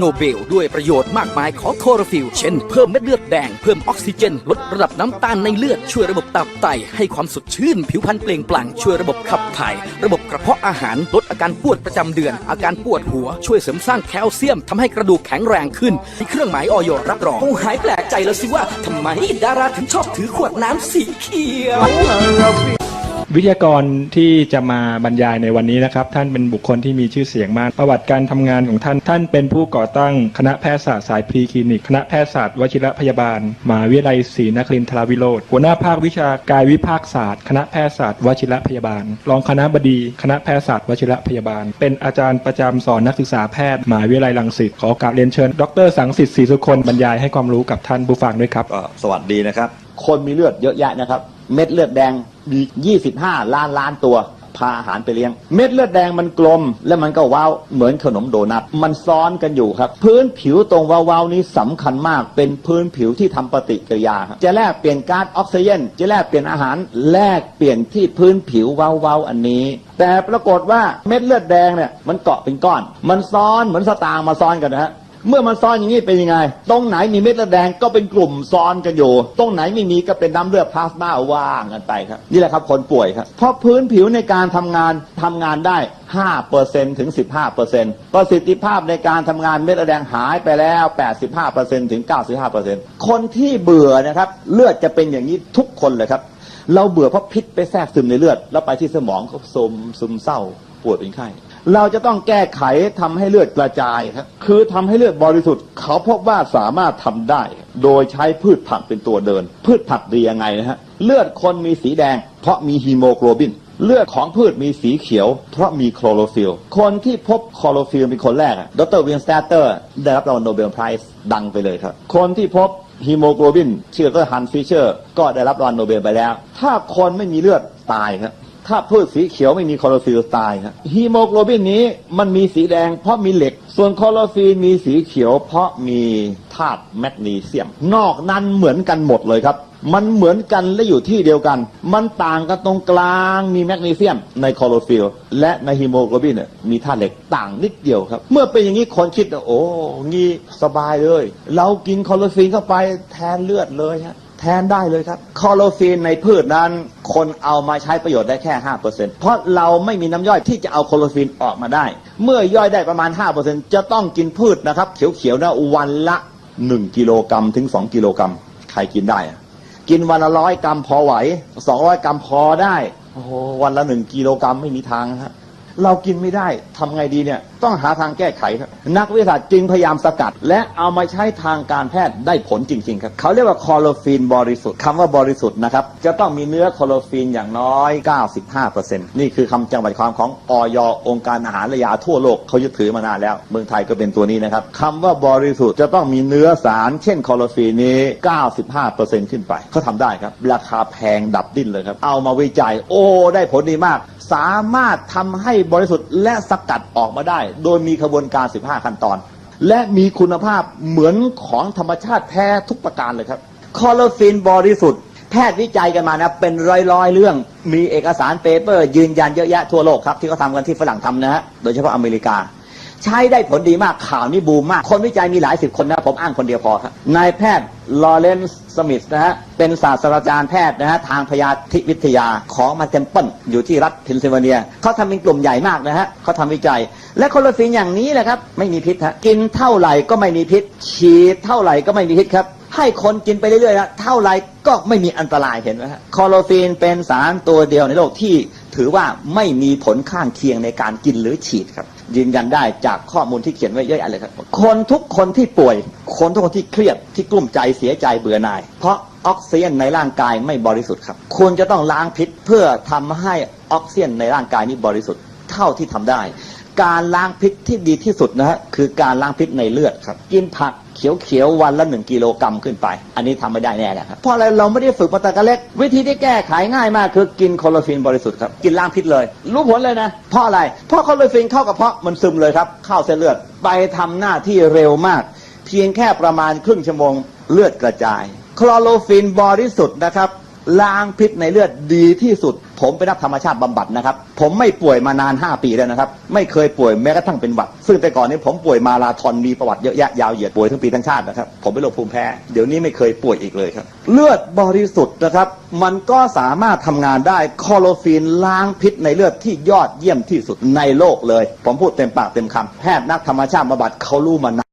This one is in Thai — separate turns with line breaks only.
โนเบล ด้วยประโยชน์มากมายของโคโรฟิลเช่น เพิ่มเม็ดเลือดแดง เพิ่มออกซิเจน ลดระดับน้ำตาลในเลือด ช่วยระบบตับไต ให้ความสดชื่น ผิวพรรณเปล่งปลั่ง ช่วยระบบขับถ่าย ระบบกระเพาะอาหาร ลดอาการปวดประจำเดือน อาการปวดหัว ช่วยเสริมสร้างแคลเซียมทำให้กระดูกแข็งแรงขึ้นมีเครื่องหมายออยรับรองคงหายแปลกใจแล้วสิว่าทำไมดาราถึงชอบถือขวดน้ำสีเขียว
วิทยากรที่จะมาบรรยายในวันนี้นะครับ ท่านเป็นบุคคลที่มีชื่อเสียงมาก ประวัติการทำงานของท่าน ท่านเป็นผู้ก่อตั้งคณะแพทยศาสตร์สายพรีคลินิก คณะแพทยศาสตร์วชิรพยาบาลมหาวิทยาลัยศรีนครินทราวิโรธหัวหน้าภาควิชากายวิภาคศาสตร์ คณะแพทยศาสตร์วชิรพยาบาล รองคณะบดี คณะแพทยศาสตร์วชิรพยาบาล เป็นอาจารย์ประจำสอนนักศึกษาแพทย์มหาวิทยาลัยรังสิตขอกราบเรียนเชิญ ดร สังสิทธิ์ศรีสุคนบรรยายให้ความรู้กับท่านผู้ฟังด้วยครับ
สวัสดีนะครับคนมีเลือดเยอะแยะนะครับ เม็ดเลือดแดง มี25 ล้านล้านตัว พาอาหารไปเลี้ยง เม็ดเลือดแดงมันกลม และมันก็ว้าวเหมือนขนมโดนัทมันซ้อนกันอยู่ครับ พื้นผิวตรงว้าวๆนี้สำคัญมากเป็นพื้นผิวที่ทำปฏิกิริยาครับจะแลกเปลี่ยนก๊าซออกซิเจนจะแลกเปลี่ยนอาหารแลกเปลี่ยนที่พื้นผิวว้าวอันนี้ แต่ปรากฏว่าเม็ดเลือดแดงเนี่ยมันเกาะเป็นก้อน มันซ้อนเหมือนสตางค์มาซ้อนกันนะฮะ เมื่อมันซ้อนอย่างนี้เป็นยังไง ตรงไหนมีเม็ดเลือดแดงก็เป็นกลุ่มซ้อนกันอยู่ ตรงไหนไม่มีก็เป็นน้ำเลือดพลาสมาว่างกันไปครับ นี่แหละครับคนป่วยครับ เพราะพื้นผิวในการทำงานทำงานได้5%ถึง 15%ประสิทธิภาพในการทำงานเม็ดเลือดแดงหายไปแล้ว 85%ถึง 95%คนที่เบื่อนะครับ เลือดจะเป็นอย่างนี้ทุกคนเลยครับ เราเบื่อเพราะพิษไปแทรกซึมในเลือด แล้วไปที่สมองก็ซมซึมเศร้าปวดเป็นไข้ เราจะต้องแก้ไขทำให้เลือดกระจายครับคือทำให้เลือดบริสุทธิ์ เขาพบว่าสามารถทำได้ โดยใช้พืชผักเป็นตัวเดิน พืชผักดียังไงนะฮะเลือดคนมีสีแดง เพราะมีฮีโมโกลบิน เลือดของพืชมีสีเขียว เพราะมีโคลอโรฟิลคนที่พบคลอโรฟิลเป็นคนแรกอะดรวินสแตเตอร์ได้รับรางวัลโนเบลไพรส์ดังไปเลยครับ คนที่พบฮีโมโกลบินชื่อดรฮันฟิชเชอร์ ก็ได้รับรางวัลโนเบลไปแล้ว ถ้าคนไม่มีเลือดตายครับ ถ้าพืชสีเขียวไม่มีคลอโรฟิลตายครับฮีโมโกลบินนี้มันมีสีแดงเพราะมีเหล็ก ส่วนคลอโรฟิลมีสีเขียวเพราะมีธาตุแมกนีเซียม นอกนั้นเหมือนกันหมดเลยครับ มันเหมือนกันและอยู่ที่เดียวกัน มันต่างกันตรงกลางมีแมกนีเซียมในคลอโรฟิลและในฮีโมโกลบินเนี่ยมีธาตุเหล็กต่างนิดเดียวครับ เมื่อเป็นอย่างนี้คนคิดว่าโอ้งี้สบายเลย เรากินคลอโรฟิลเข้าไปแทนเลือดเลยฮะ แทนได้เลยครับคลอโรฟินในพืชนั้น คนเอามาใช้ประโยชน์ได้แค่ 5%เพราะเราไม่มีน้ำย่อยที่จะเอาคลอโรฟินออกมาได้ เมื่อย่อยได้ประมาณ 5%จะต้องกินพืชนะครับ เขียวๆนะวันละ 1 กิโลกรัมถึง 2 กิโลกรัมใครกินได้ กินวันละร้อยกรัมพอไหว 200 กรัมพอได้โอ้โหวันละ 1 กิโลกรัมไม่มีทางฮะ เรากินไม่ได้ทำไงดีเนี่ย ต้องหาทางแก้ไขครับ นักวิทยาศาสตร์จึงพยายามสกัด และเอามาใช้ทางการแพทย์ได้ผลจริง ๆ ครับ เขาเรียกว่าคลอโรฟินบริสุทธิ์คำว่าบริสุทธิ์นะครับ จะต้องมีเนื้อคลอโรฟินอย่างน้อย 95%นี่คือคำจำกัดความของออยองค์การอาหารและยาทั่วโลกเขายึดถือมานานแล้ว เมืองไทยก็เป็นตัวนี้นะครับคำว่าบริสุทธิ์จะต้องมีเนื้อสาร เช่นคลอโรฟินนี้ 95%ขึ้นไปเขาทำได้ครับ ราคาแพงดับดิ้นเลยครับ เอามาวิจัย โอ้ได้ผลดีมาก สามารถทำให้บริสุทธิ์และสกัดออกมาได้ โดยมีขบวนการ 15 ขั้นตอน และมีคุณภาพเหมือนของธรรมชาติแท้ทุกประการเลยครับคอลลฟินบริสุทธิ์แพทย์วิจัยกันมานะเป็นร้อยๆเรื่อง มีเอกสารเปเปอร์ ยืนยันเยอะแยะทั่วโลกครับ ที่เขาทำกันที่ฝรั่งทำนะฮะโดยเฉพาะอเมริกา ใช้ได้ผลดีมากข่าวนี้บูมมาก คนวิจัยมีหลายสิบคนนะ ผมอ้างคนเดียวพอครับนายแพทย์ลอเรนซ์สมิธนะฮะเป็นศาสตราจารย์แพทย์นะฮะทางพยาธิวิทยาของมาเทมเปิลอยู่ที่รัฐเพนซิลเวเนียเขาทำเป็นกลุ่มใหญ่มากนะฮะเขาทำวิจัย และโคโลฟินอย่างนี้แหละครับ ไม่มีพิษฮะกินเท่าไหร่ก็ไม่มีพิษ ฉีดเท่าไหร่ก็ไม่มีพิษครับให้คนกินไปเรื่อยๆนะเท่าไหร่ก็ไม่มีอันตรายเห็นไหมฮะคลอโรฟินเป็นสารตัวเดียวในโลกที่ถือว่าไม่มีผลข้างเคียงในการกินหรือฉีดครับ ยืนยันได้จากข้อมูลที่เขียนไว้เยอะแยะเลยครับ คนทุกคนที่ป่วย คนทุกคนที่เครียดที่กลุ้มใจเสียใจเบื่อหน่าย เพราะออกซิเจนในร่างกายไม่บริสุทธิ์ครับ คุณจะต้องล้างพิษเพื่อทำให้ออกซิเจนในร่างกายนี้บริสุทธิ์เท่าที่ทำได้ การล้างพิษที่ดีที่สุดนะฮะคือการล้างพิษในเลือดครับ กินผักเขียวๆวันละหนึ่งกิโลกรัมขึ้นไป อันนี้ทำไม่ได้แน่แหละครับเพราะอะไรเราไม่ได้ฝึกมาแต่กะเล็ก วิธีที่แก้ไขง่ายมากคือกินโคโลฟินบริสุทธิ์ครับกินล้างพิษเลย รู้ผลเลยนะเพราะอะไรเพราะโคโลฟินเข้ากระเพาะมันซึมเลยครับเข้าเส้นเลือดไปทำหน้าที่เร็วมาก เพียงแค่ประมาณครึ่งชั่วโมงเลือดกระจาย คลอโรฟินบริสุทธิ์นะครับล้างพิษในเลือดดีที่สุด ผมเป็นนักธรรมชาติบำบัดนะครับ ผมไม่ป่วยมานาน 5 ปีแล้วนะครับ ไม่เคยป่วยแม้กระทั่งเป็นหวัด ซึ่งแต่ก่อนนี้ผมป่วยมาราธอนมีประวัติเยอะแยะยาวเหยียดป่วยทั้งปีทั้งชาตินะครับ ผมเป็นโรคภูมิแพ้ เดี๋ยวนี้ไม่เคยป่วยอีกเลยครับ เลือดบริสุทธิ์นะครับ มันก็สามารถทำงานได้คอโรฟินล้างพิษในเลือดที่ยอดเยี่ยมที่สุดในโลกเลย ผมพูดเต็มปากเต็มคำแพทย์นักธรรมชาติบำบัดเขารู้มานาน